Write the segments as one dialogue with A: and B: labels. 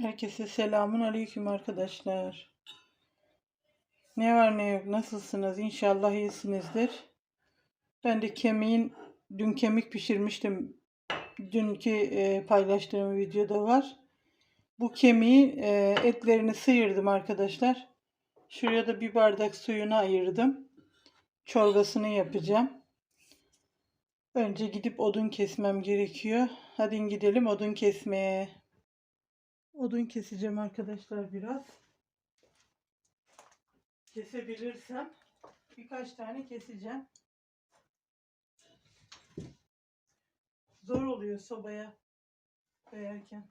A: Herkese selamun aleyküm arkadaşlar. Ne var ne yok nasılsınız? İnşallah iyisinizdir. Ben de kemiğin dün kemik pişirmiştim. Dünkü e, paylaştığım videoda var. Bu kemiği e, etlerini sıyırdım arkadaşlar. Şuraya da bir bardak suyunu ayırdım. Çorbasını yapacağım. Önce gidip odun kesmem gerekiyor. Hadi gidelim odun kesmeye. Odun keseceğim arkadaşlar biraz. Kesebilirsem birkaç tane keseceğim. Zor oluyor sobaya koyarken.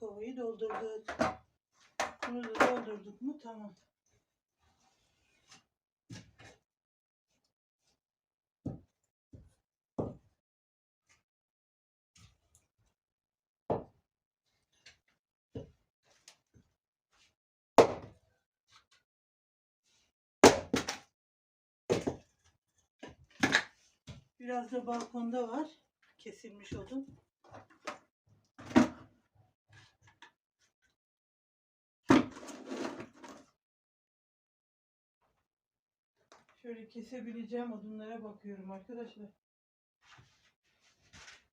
A: kovayı doldurduk. Bunu da doldurduk mu tamam. Biraz da balkonda var. Kesilmiş odun. Şöyle kesebileceğim odunlara bakıyorum arkadaşlar.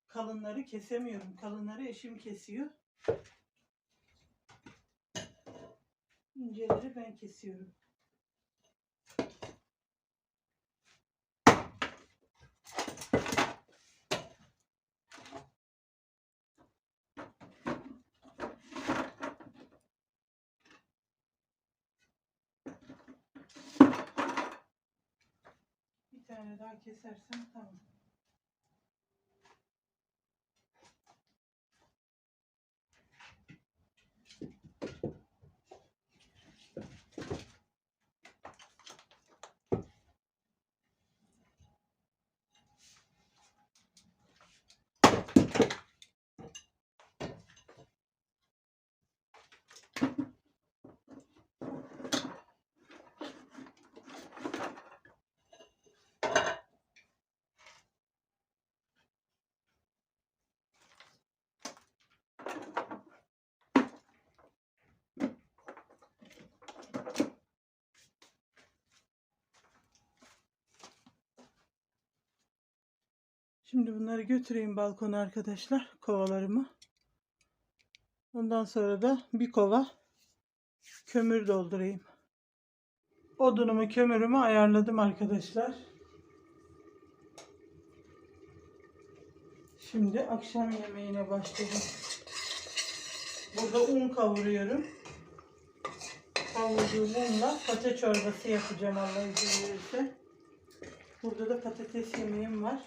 A: Kalınları kesemiyorum. Kalınları eşim kesiyor. İnceleri ben kesiyorum. Daha kesersem tamam. Şimdi bunları götüreyim balkona arkadaşlar. Kovalarımı. Ondan sonra da bir kova kömür doldurayım. Odunumu kömürümü ayarladım arkadaşlar. Şimdi akşam yemeğine başladım. Burada un kavuruyorum. Kavurduğum unla patates çorbası yapacağım Allah izin verirse. Burada da patates yemeğim var.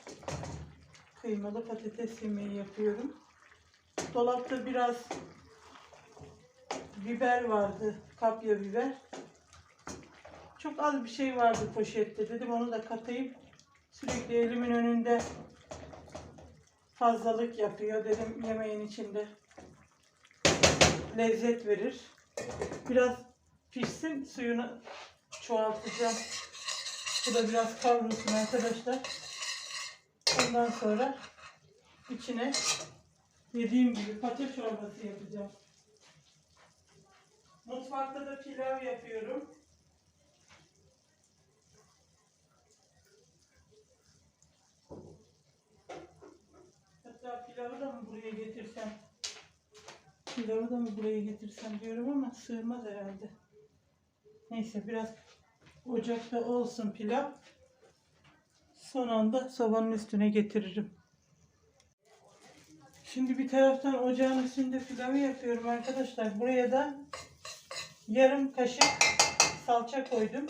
A: Kıymalı patates yemeği yapıyorum. Dolapta biraz biber vardı. Kapya biber. Çok az bir şey vardı poşette. Dedim onu da katayım. Sürekli elimin önünde fazlalık yapıyor. Dedim yemeğin içinde lezzet verir. Biraz pişsin. Suyunu çoğaltacağım. Bu da biraz kavrulsun arkadaşlar. Ondan sonra içine dediğim gibi patates çorbası yapacağım. Mutfakta da pilav yapıyorum. Hatta pilavı da mı buraya getirsem? Pilavı da mı buraya getirsem diyorum ama sığmaz herhalde. Neyse biraz ocakta olsun pilav. Son anda sobanın üstüne getiririm. Şimdi bir taraftan ocağın üstünde pilavı yapıyorum arkadaşlar. Buraya da yarım kaşık salça koydum.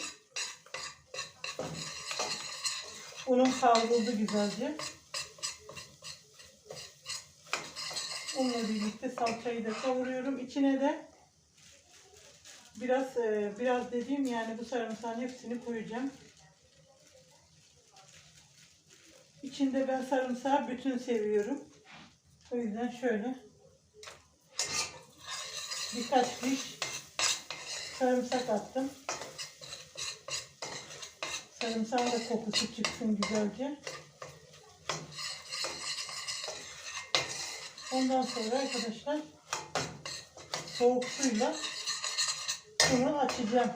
A: Unum kavruldu güzelce. Unla birlikte salçayı da kavuruyorum. İçine de biraz e, biraz dediğim yani bu sarımsağın hepsini koyacağım. İçinde ben sarımsağı bütün seviyorum. O yüzden şöyle birkaç diş sarımsak attım. Sarımsağın da kokusu çıksın güzelce. Ondan sonra arkadaşlar soğuk suyla 怎么了姐姐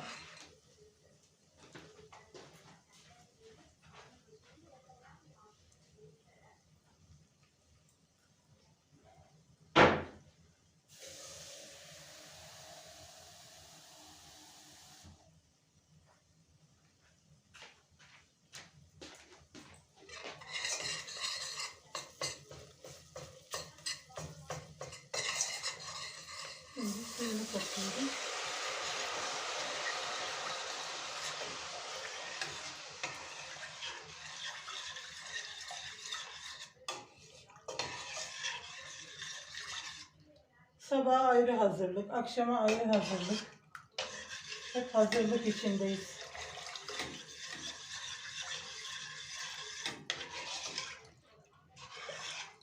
A: Sabah ayrı hazırlık, akşama ayrı hazırlık. Hep hazırlık içindeyiz.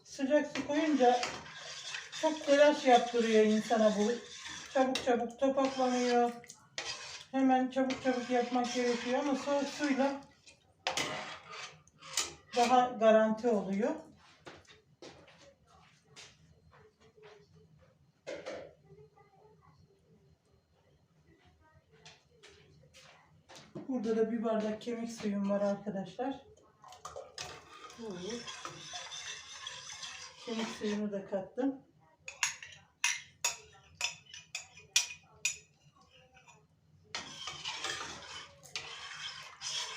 A: Sıcak su koyunca çok telaş yaptırıyor insana bu. Çabuk çabuk topaklanıyor. Hemen çabuk çabuk yapmak gerekiyor ama soğuk suyla daha garanti oluyor. Burada da bir bardak kemik suyum var arkadaşlar. Kemik suyunu da kattım.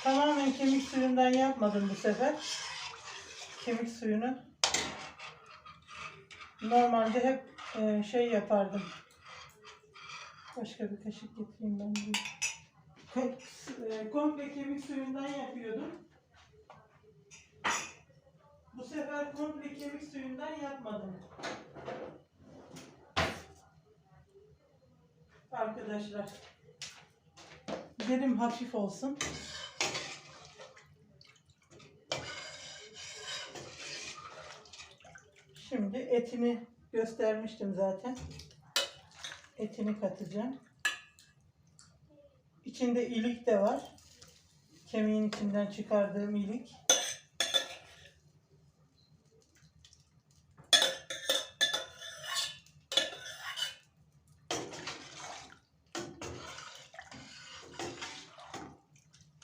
A: Tamamen kemik suyundan yapmadım bu sefer. Kemik suyunu normalde hep e, şey yapardım. Başka bir kaşık getireyim ben de. E, Komple kemik suyundan yapıyordum. Bu sefer komple kemik suyundan yapmadım. Arkadaşlar. Dedim hafif olsun. Şimdi etini göstermiştim zaten. Etini katacağım. İçinde ilik de var. Kemiğin içinden çıkardığım ilik.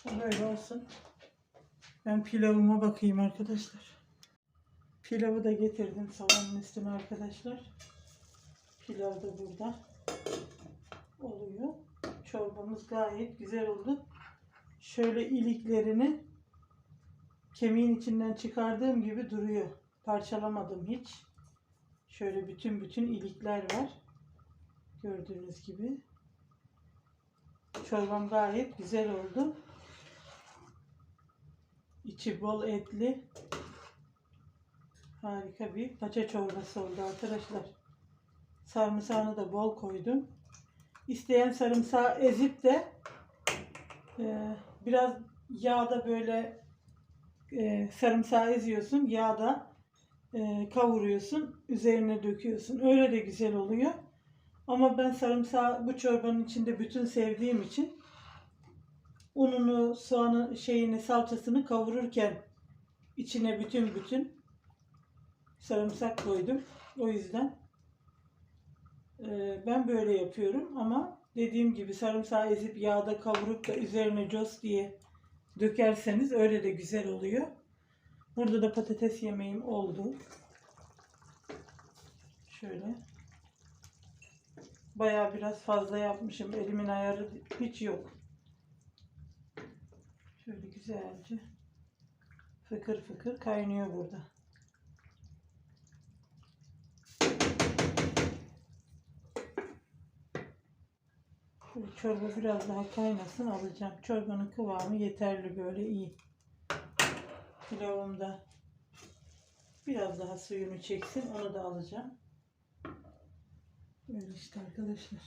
A: Böyle olsun. Ben pilavıma bakayım arkadaşlar. Pilavı da getirdim savanın üstüne arkadaşlar. Pilav da burada. Çorbamız gayet güzel oldu. Şöyle iliklerini kemiğin içinden çıkardığım gibi duruyor. Parçalamadım hiç. Şöyle bütün bütün ilikler var. Gördüğünüz gibi. Çorbam gayet güzel oldu. İçi bol etli. Harika bir paça çorbası oldu arkadaşlar. Sarımsağını da bol koydum. İsteyen sarımsağı ezip de e, biraz yağda böyle e, sarımsağı eziyorsun. Yağda e, kavuruyorsun. Üzerine döküyorsun. Öyle de güzel oluyor. Ama ben sarımsağı bu çorbanın içinde bütün sevdiğim için ununu, soğanı, şeyini, salçasını kavururken içine bütün bütün sarımsak koydum. O yüzden e, ben böyle yapıyorum ama dediğim gibi sarımsağı ezip yağda kavurup da üzerine cos diye dökerseniz öyle de güzel oluyor. Burada da patates yemeğim oldu. Şöyle. Bayağı biraz fazla yapmışım. Elimin ayarı hiç yok. Şöyle güzelce fıkır fıkır kaynıyor burada. Çorba biraz daha kaynasın alacağım. Çorbanın kıvamı yeterli böyle iyi. Pilavımda biraz daha suyunu çeksin. Onu da alacağım. Böyle işte arkadaşlar.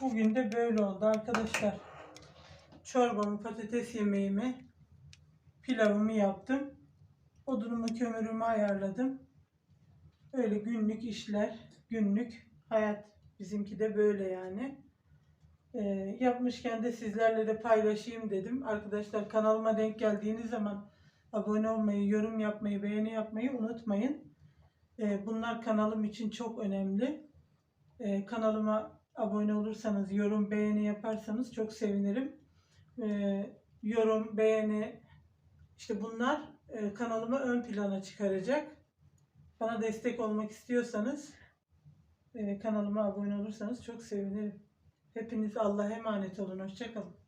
A: Bugün de böyle oldu arkadaşlar. Çorbamı, patates yemeğimi, pilavımı yaptım. Odunumu, kömürümü ayarladım. Öyle günlük işler, günlük hayat bizimki de böyle yani. Ee, yapmışken de sizlerle de paylaşayım dedim. Arkadaşlar kanalıma denk geldiğiniz zaman abone olmayı, yorum yapmayı, beğeni yapmayı unutmayın. Ee, bunlar kanalım için çok önemli. Ee, kanalıma abone olursanız, yorum, beğeni yaparsanız çok sevinirim. Ee, yorum, beğeni, işte bunlar kanalımı ön plana çıkaracak. Bana destek olmak istiyorsanız e, kanalıma abone olursanız çok sevinirim. Hepiniz Allah'a emanet olun. Hoşçakalın.